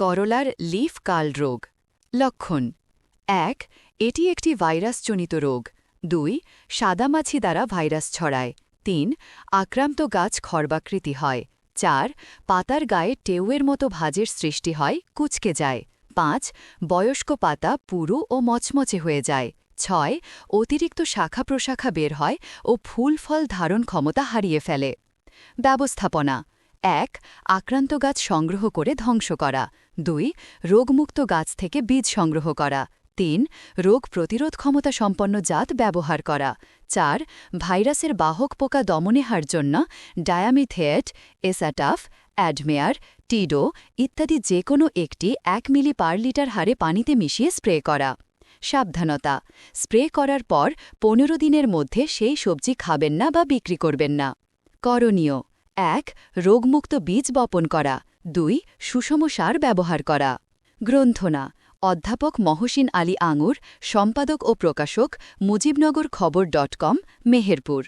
করলার লিফ কাল রোগ। লক্ষণ। এক, এটি একটি ভাইরাসজনিত রোগ। দুই, সাদামাছি দ্বারা ভাইরাস ছড়ায়। তিন, আক্রান্ত গাছ খর্বাকৃতি হয়। চার, পাতার গায়ে টেউয়ের মতো ভাজের সৃষ্টি হয়, কুচকে যায়। পাঁচ, বয়স্ক পাতা পুরু ও মচমচে হয়ে যায়। ছয়, অতিরিক্ত শাখা প্রশাখা বের হয় ও ফুল ফল ধারণ ক্ষমতা হারিয়ে ফেলে। ব্যবস্থাপনা। এক, আক্রান্ত গাছ সংগ্রহ করে ধ্বংস করা। দুই, রোগমুক্ত গাছ থেকে বীজ সংগ্রহ করা। তিন, রোগ প্রতিরোধ ক্ষমতা সম্পন্ন জাত ব্যবহার করা। চার, ভাইরাসের বাহক পোকা দমনেহার জন্য ডায়ামিথেট, এসাটাফ, অ্যাডমেয়ার, টিডো ইত্যাদি যে কোনো একটি এক মিলি পার লিটার হারে পানিতে মিশিয়ে স্প্রে করা। সাবধানতা, স্প্রে করার পর পনেরো দিনের মধ্যে সেই সবজি খাবেন না বা বিক্রি করবেন না। করণীয় এক, রোগমুক্ত বীজ বপন করা। দুই, সুষম সার ব্যবহার করা। গ্রন্থনা, অধ্যাপক মহসিন আলী আঙুর, সম্পাদক ও প্রকাশক মুজিবনগর খবর ডট কম, মেহেরপুর।